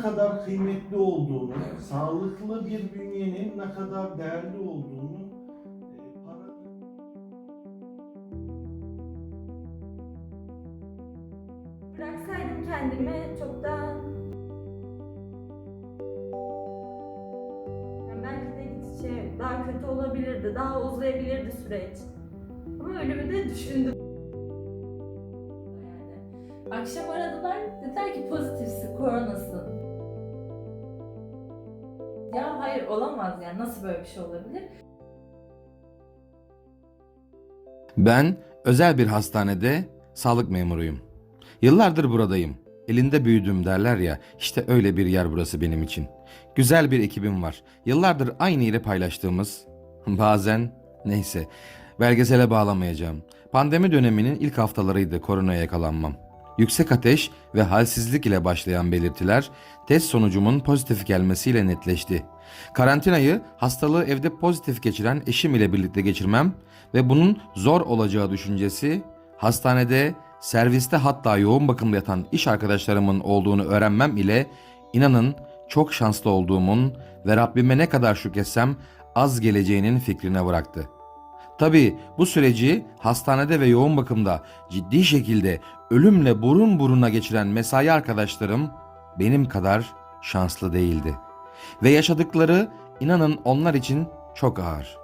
ne kadar kıymetli olduğunu, Evet. sağlıklı bir bünyenin ne kadar değerli olduğunu e, Bıraksaydım kendimi çoktan... Yani belki de gidişe daha kötü olabilirdi, daha uzayabilirdi süreç. Ama ölümü de düşündüm. Yani. Akşam aradılar, dediler ki pozitifsin, koronasın. Ya hayır olamaz yani nasıl böyle bir şey olabilir? Ben özel bir hastanede sağlık memuruyum. Yıllardır buradayım. Elinde büyüdüm derler ya. İşte öyle bir yer burası benim için. Güzel bir ekibim var. Yıllardır aynı yeri paylaştığımız. Bazen neyse. Belgesele bağlamayacağım. Pandemi döneminin ilk haftalarıydı koronaya yakalanmam. Yüksek ateş ve halsizlik ile başlayan belirtiler test sonucumun pozitif gelmesiyle netleşti. Karantinayı hastalığı evde pozitif geçiren eşim ile birlikte geçirmem ve bunun zor olacağı düşüncesi hastanede, serviste hatta yoğun bakımda yatan iş arkadaşlarımın olduğunu öğrenmem ile inanın çok şanslı olduğumun ve Rabbime ne kadar şükretsem az geleceğinin fikrine bıraktı. Tabii bu süreci hastanede ve yoğun bakımda ciddi şekilde ölümle burun buruna geçiren mesai arkadaşlarım benim kadar şanslı değildi. Ve yaşadıkları inanın onlar için çok ağır.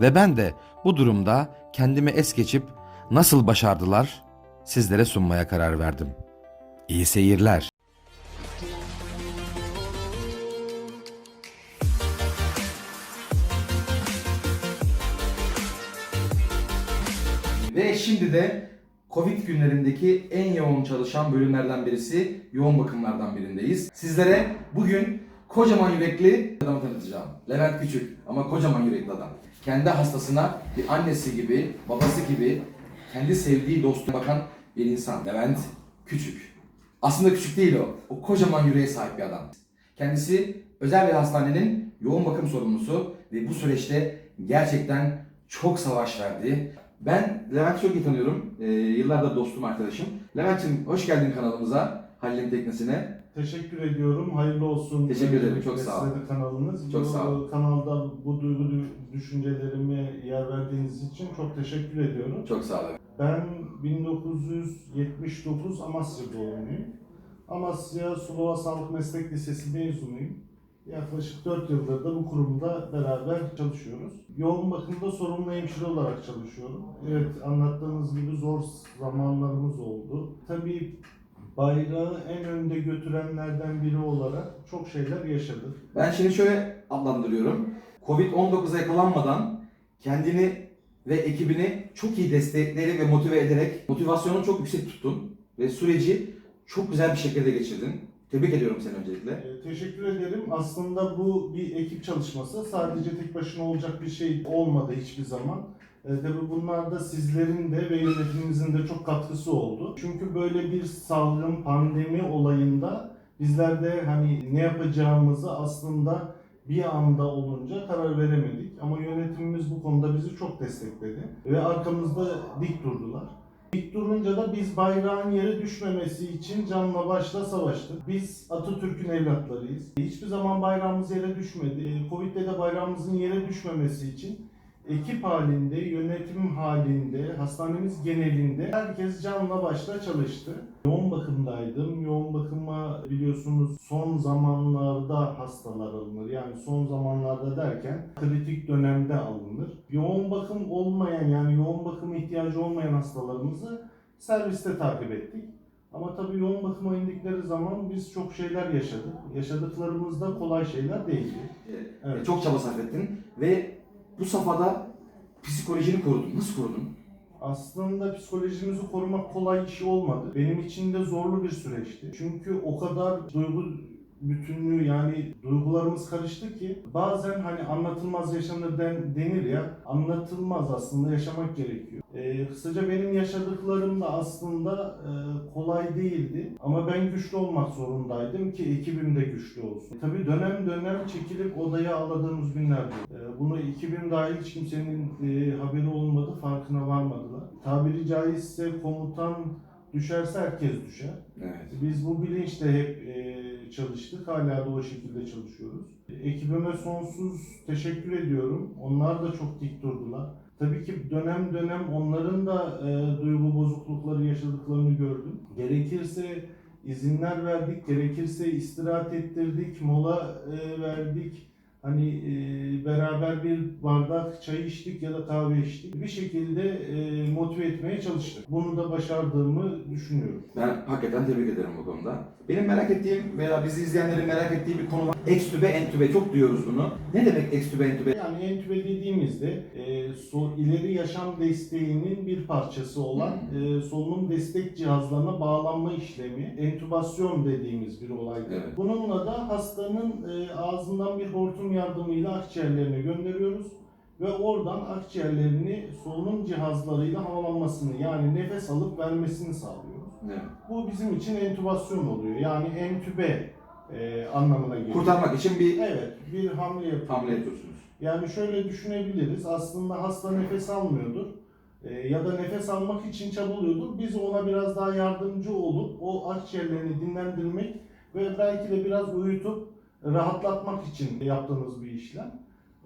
Ve ben de bu durumda kendimi es geçip nasıl başardılar sizlere sunmaya karar verdim. İyi seyirler. Ve şimdi de Covid günlerindeki en yoğun çalışan bölümlerden birisi yoğun bakımlardan birindeyiz. Sizlere bugün kocaman yürekli adamı tanıtacağım. Levent Küçük ama kocaman yürekli adam. Kendi hastasına bir annesi gibi, babası gibi, kendi sevdiği dostuna bakan bir insan. Levent Küçük. Aslında küçük değil o. O kocaman yüreğe sahip bir adam. Kendisi özel bir hastanenin yoğun bakım sorumlusu ve bu süreçte gerçekten çok savaş verdi. Ben Levent'i çok iyi tanıyorum. Ee, yıllardır dostum, arkadaşım. Levent'ciğim hoş geldin kanalımıza, Halil'in teknesine. Teşekkür ediyorum. Hayırlı olsun. Teşekkür ederim, çok sağ ol. Besleri kanalınız. Çok bu sağ ol. kanalda bu duygu dü- düşüncelerime yer verdiğiniz için çok teşekkür ediyorum. Çok sağ ol. Ben 1979 Amasya doğumluyum. Amasya Sulova Sağlık Meslek Lisesi mezunuyum. Yaklaşık 4 yıldır da bu kurumda beraber çalışıyoruz. Yoğun bakımda sorumlu hemşire olarak çalışıyorum. Evet anlattığınız gibi zor zamanlarımız oldu. Tabii bayrağı en önde götürenlerden biri olarak çok şeyler yaşadık. Ben şimdi şöyle adlandırıyorum. Covid-19'a yakalanmadan kendini ve ekibini çok iyi destekleyerek ve motive ederek motivasyonunu çok yüksek tuttun ve süreci çok güzel bir şekilde geçirdin. Tebrik ediyorum seni öncelikle. Ee, Teşekkür ederim. Aslında bu bir ekip çalışması. Sadece tek başına olacak bir şey olmadı hiçbir zaman. Ee, tabii bunlar da sizlerin de ve yönetimimizin de çok katkısı oldu. Çünkü böyle bir salgın, pandemi olayında bizler de hani ne yapacağımızı aslında bir anda olunca karar veremedik. Ama yönetimimiz bu konuda bizi çok destekledi. Ve arkamızda dik durdular. İlk durunca da biz bayrağın yere düşmemesi için canla başla savaştık. Biz Atatürk'ün evlatlarıyız. Hiçbir zaman bayrağımız yere düşmedi. Ee, Covid'de de bayrağımızın yere düşmemesi için ekip halinde, yönetim halinde, hastanemiz genelinde herkes canla başla çalıştı. Yoğun bakımdaydım. Yoğun bakıma biliyorsunuz son zamanlarda hastalar alınır. Yani son zamanlarda derken kritik dönemde alınır. Yoğun bakım olmayan yani yoğun bakıma ihtiyacı olmayan hastalarımızı serviste takip ettik. Ama tabii yoğun bakıma indikleri zaman biz çok şeyler yaşadık. Yaşadıklarımız da kolay şeyler değildi. Evet. Çok çaba sarf ettin ve bu safhada psikolojini korudun. Nasıl korudun? Aslında psikolojimizi korumak kolay iş olmadı. Benim için de zorlu bir süreçti. Çünkü o kadar duygu bütünlüğü yani duygularımız karıştı ki bazen hani anlatılmaz yaşanır den, denir ya anlatılmaz aslında yaşamak gerekiyor. Ee, kısaca benim yaşadıklarım da aslında e, kolay değildi ama ben güçlü olmak zorundaydım ki ekibim de güçlü olsun. Tabii dönem dönem çekilip odaya ağladığımız günlerdi. Ee, bunu ekibim dahil hiç kimsenin e, haberi olmadı, farkına varmadılar. Tabiri caizse komutan düşerse herkes düşer. Evet. Biz bu bilinçle hep e, çalıştık. Hala da o şekilde çalışıyoruz. Ekibime sonsuz teşekkür ediyorum. Onlar da çok dik durdular. Tabii ki dönem dönem onların da e, duygu bozuklukları yaşadıklarını gördüm. Gerekirse izinler verdik, gerekirse istirahat ettirdik, mola e, verdik. Hani e, beraber bir bardak çay içtik ya da kahve içtik. Bir şekilde e, motive etmeye çalıştık. Bunu da başardığımı düşünüyorum. Ben hakikaten tebrik ederim bu konuda. Benim merak ettiğim veya bizi izleyenlerin merak ettiği bir konu var. Ekstübe entübe çok duyuyoruz bunu. Ne demek ekstübe entübe? Yani entübe dediğimizde e, so, ileri yaşam desteğinin bir parçası olan e, solunum destek cihazlarına bağlanma işlemi entübasyon dediğimiz bir olaydır. Evet. Bununla da hastanın e, ağzından bir hortum yardımıyla akciğerlerine gönderiyoruz ve oradan akciğerlerini solunum cihazlarıyla havalanmasını yani nefes alıp vermesini sağlıyoruz. Evet. Bu bizim için entübasyon oluyor. Yani entübe e, anlamına geliyor. Kurtarmak için bir Evet, bir hamle yapıyoruz. hamle yapıyorsunuz. Yani şöyle düşünebiliriz. Aslında hasta nefes almıyordur. e, ya da nefes almak için çabalıyordur. Biz ona biraz daha yardımcı olup o akciğerlerini dinlendirmek ve belki de biraz uyutup rahatlatmak için yaptığımız bir işlem.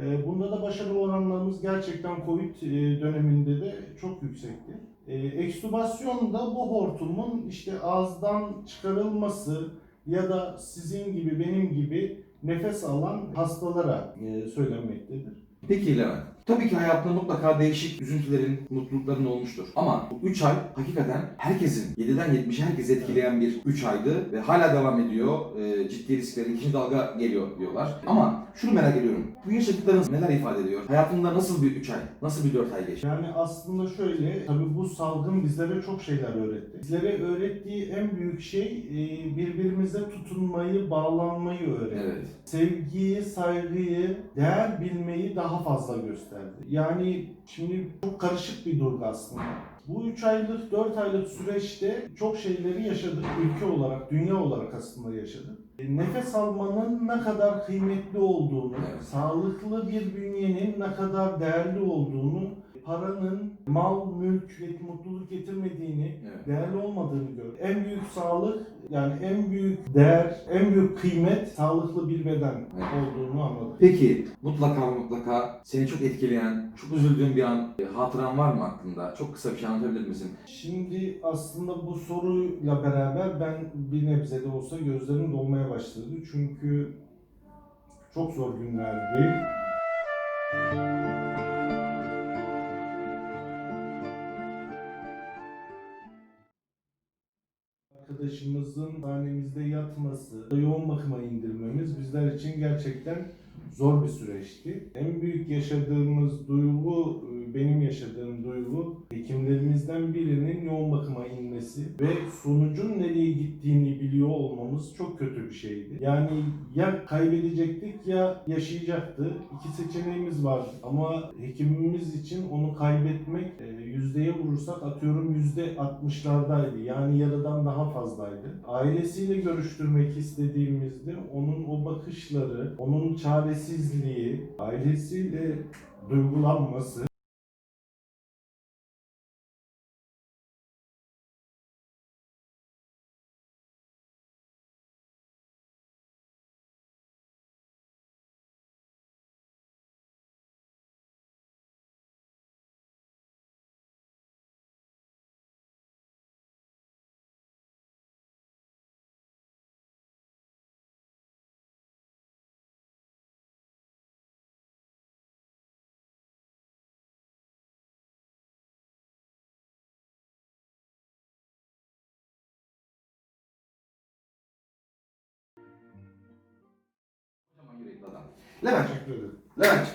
E, Bunda da başarı oranlarımız gerçekten Covid e, döneminde de çok yüksekti. E, Ekstübasyon da bu hortumun işte ağızdan çıkarılması ya da sizin gibi benim gibi nefes alan hastalara e, söylenmektedir. Peki Levent. Tabii ki hayatında mutlaka değişik üzüntülerin, mutlulukların olmuştur. Ama bu 3 ay hakikaten herkesin, 7'den 70'e herkesi etkileyen bir 3 aydı ve hala devam ediyor. Ee, ciddi riskleri, ikinci dalga geliyor diyorlar. Ama şunu merak ediyorum. Bu yaşadıklarınız neler ifade ediyor? Hayatında nasıl bir 3 ay, nasıl bir 4 ay geçti? Yani aslında şöyle, tabii bu salgın bizlere çok şeyler öğretti. Bizlere öğrettiği en büyük şey e, birbirimize tutunmayı, bağlanmayı öğretti. Evet. Sevgiyi, saygıyı, değer bilmeyi daha fazla gösterdi. Yani şimdi çok karışık bir durgu aslında. Bu 3 aylık, 4 aylık süreçte çok şeyleri yaşadık. Ülke olarak, dünya olarak aslında yaşadık. E, Nefes almanın ne kadar kıymetli olduğunu, sağlıklı bir bünyenin ne kadar değerli olduğunu, paranın mal, mülk mutluluk getirmediğini, Evet. değerli olmadığını gör. En büyük sağlık yani en büyük değer, en büyük kıymet sağlıklı bir beden Evet. olduğunu anladık. Peki mutlaka mutlaka seni çok etkileyen, çok üzüldüğün bir an, e, hatıran var mı aklında? Çok kısa bir şey anlatabilir misin? Şimdi aslında bu soruyla beraber ben bir nebze de olsa gözlerim dolmaya başladı. Çünkü çok zor günlerdi. Arkadaşımızın hanemizde yatması, yoğun bakıma indirmemiz bizler için gerçekten zor bir süreçti. En büyük yaşadığımız duygu, benim yaşadığım duygu hekimlerimizden birinin yoğun bakıma inmesi ve sonucun nereye gittiğini biliyor olmamız çok kötü bir şeydi. Yani ya kaybedecektik ya yaşayacaktı. İki seçeneğimiz var ama hekimimiz için onu kaybetmek e, yüzdeye vurursak atıyorum yüzde 60'lardaydı. Yani yarıdan daha fazlaydı. Ailesiyle görüştürmek istediğimizde onun o bakışları, onun çaresizliği, ailesiyle duygulanması yürekli adam. Levent, teşekkür ederim. Levent,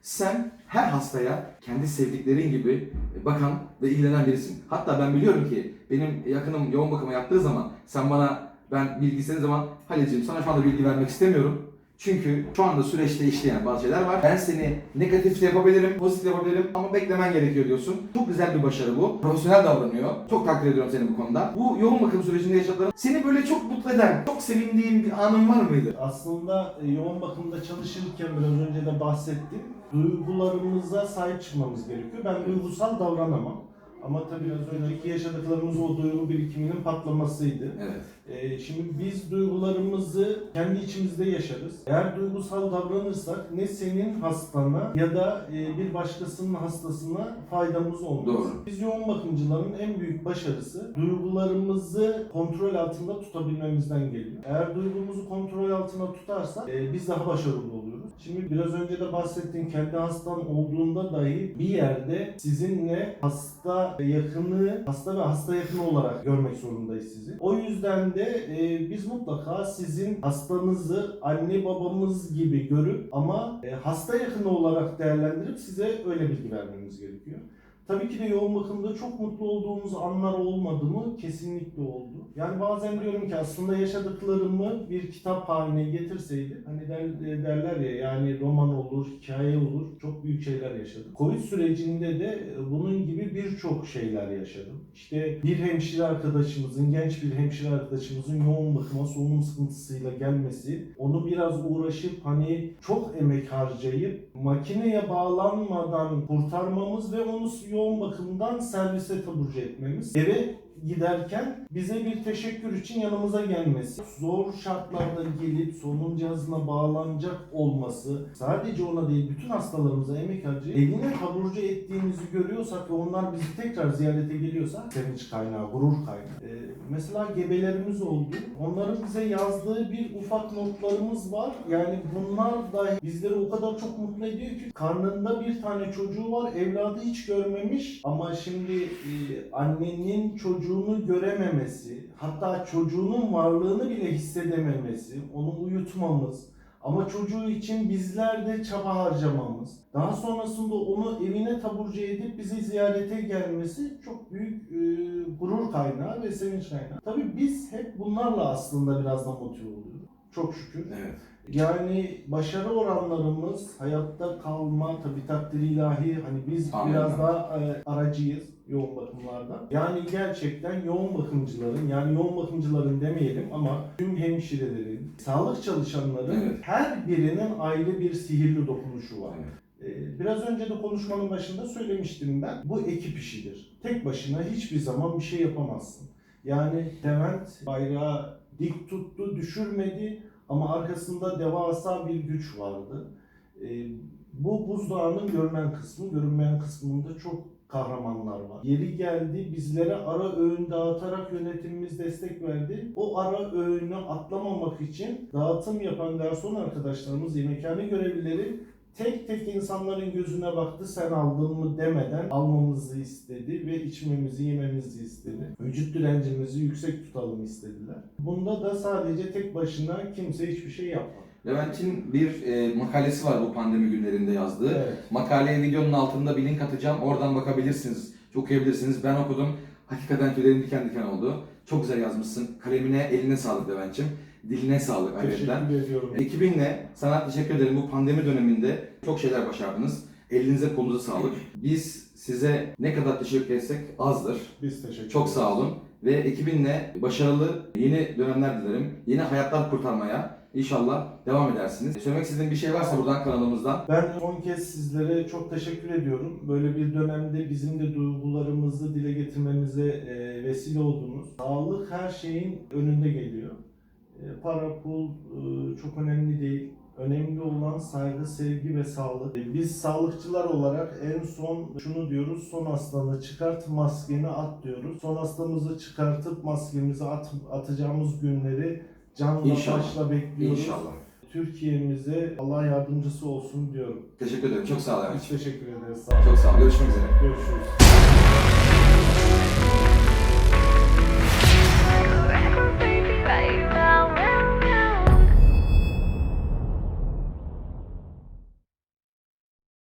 sen her hastaya kendi sevdiklerin gibi bakan ve ilgilenen birisin. Hatta ben biliyorum ki benim yakınım yoğun bakıma yattığı zaman sen bana ben bilgi zaman Halil'ciğim sana şu anda bilgi vermek istemiyorum. Çünkü şu anda süreçte işleyen bazı şeyler var. Ben seni negatif yapabilirim, pozitif yapabilirim ama beklemen gerekiyor diyorsun. Çok güzel bir başarı bu. Profesyonel davranıyor. Çok takdir ediyorum seni bu konuda. Bu yoğun bakım sürecinde yaşadıkların seni böyle çok mutlu eden, çok sevindiğin bir anın var mıydı? Aslında e, yoğun bakımda çalışırken biraz önce de bahsettim. Duygularımıza sahip çıkmamız gerekiyor. Ben duygusal davranamam. Ama tabii biraz önceki yaşadıklarımız o duygu birikiminin patlamasıydı. Evet. Ee, şimdi biz duygularımızı kendi içimizde yaşarız. Eğer duygusal davranırsak ne senin hastana ya da e, bir başkasının hastasına faydamız olmaz. Doğru. Biz yoğun bakımcıların en büyük başarısı duygularımızı kontrol altında tutabilmemizden geliyor. Eğer duygumuzu kontrol altında tutarsak e, biz daha başarılı oluyoruz. Şimdi biraz önce de bahsettiğim kendi hastam olduğunda dahi bir yerde sizinle hasta yakını, hasta ve hasta yakını olarak görmek zorundayız sizi. O yüzden de e, biz mutlaka sizin hastanızı anne babamız gibi görüp ama e, hasta yakını olarak değerlendirip size öyle bilgi vermemiz gerekiyor. Tabii ki de yoğun bakımda çok mutlu olduğumuz anlar olmadı mı? Kesinlikle oldu. Yani bazen diyorum ki aslında yaşadıklarımı bir kitap haline getirseydim hani der- derler ya yani roman olur, hikaye olur. Çok büyük şeyler yaşadım. Covid sürecinde de e, bunun gibi birçok şeyler yaşadım. İşte bir hemşire arkadaşımızın, genç bir hemşire arkadaşımızın yoğun bakıma solunum sıkıntısıyla gelmesi, onu biraz uğraşıp hani çok emek harcayıp makineye bağlanmadan kurtarmamız ve onu yoğun bakımdan servise taburcu etmemiz. Eve giderken bize bir teşekkür için yanımıza gelmesi, zor şartlarda gelip solunum cihazına bağlanacak olması, sadece ona değil bütün hastalarımıza emek harcayıp evine taburcu ettiğimizi görüyorsak ve onlar bizi tekrar ziyarete geliyorsa sevinç kaynağı, gurur kaynağı. Ee, mesela gebelerimiz oldu. Onların bize yazdığı bir ufak notlarımız var. Yani bunlar da bizleri o kadar çok mutlu ediyor ki karnında bir tane çocuğu var, evladı hiç görmemiş ama şimdi e, annenin çocuğunu görememesi, hatta çocuğunun varlığını bile hissedememesi, onu uyutmamız, ama çocuğu için bizler de çaba harcamamız, daha sonrasında onu evine taburcu edip bizi ziyarete gelmesi çok büyük e, gurur kaynağı ve sevinç kaynağı. Tabii biz hep bunlarla aslında biraz da motive oluyoruz. Çok şükür. Evet. Yani başarı oranlarımız hayatta kalma tabi takdir ilahi hani biz Amin. biraz daha e, aracıyız yoğun bakımlarda. Yani gerçekten yoğun bakımcıların yani yoğun bakımcıların demeyelim ama tüm hemşirelerin, sağlık çalışanların Evet. her birinin ayrı bir sihirli dokunuşu var. Evet. Ee, Biraz önce de konuşmanın başında söylemiştim ben. Bu ekip işidir. Tek başına hiçbir zaman bir şey yapamazsın. Yani Levent bayrağı dik tuttu, düşürmedi ama arkasında devasa bir güç vardı. Ee, Bu buzdağının görünen kısmı, görünmeyen kısmında çok kahramanlar var. Yeri geldi bizlere ara öğün dağıtarak yönetimimiz destek verdi. O ara öğünü atlamamak için dağıtım yapan garson arkadaşlarımız, yemekhane görevlileri tek tek insanların gözüne baktı sen aldın mı demeden almamızı istedi ve içmemizi yememizi istedi. Vücut direncimizi yüksek tutalım istediler. Bunda da sadece tek başına kimse hiçbir şey yapmadı. Levent'in bir e, makalesi var bu pandemi günlerinde yazdığı. Evet. Makaleye videonun altında bir link atacağım. Oradan bakabilirsiniz. Okuyabilirsiniz. Ben okudum. Hakikaten tüylerim diken diken oldu. Çok güzel yazmışsın. Kalemine, eline sağlık Levent'ciğim. Diline sağlık ayrıca. Teşekkür ediyorum. Ekibinle sana teşekkür ederim. Bu pandemi döneminde çok şeyler başardınız. Elinize kolunuza sağlık. Biz size ne kadar teşekkür etsek azdır. Biz teşekkür Çok ederiz. sağ olun. Ve ekibinle başarılı yeni dönemler dilerim. Yeni hayatlar kurtarmaya inşallah devam edersiniz. Söylemek istediğin bir şey varsa buradan kanalımızdan. Ben son kez sizlere çok teşekkür ediyorum. Böyle bir dönemde bizim de duygularımızı dile getirmemize e, vesile oldunuz. Sağlık her şeyin önünde geliyor. E, para, pul e, çok önemli değil. Önemli olan saygı, sevgi ve sağlık. E, Biz sağlıkçılar olarak en son şunu diyoruz. Son hastanı çıkart, maskeni at diyoruz. Son hastamızı çıkartıp maskemizi at, atacağımız günleri canla İnşallah. başla bekliyoruz. İnşallah. Türkiye'mize Allah yardımcısı olsun diyorum. Teşekkür ederim. Çok sağ ol Levent. Biz teşekkür ederiz. Sağ olun. Çok sağ ol. Görüşmek üzere. Görüşürüz.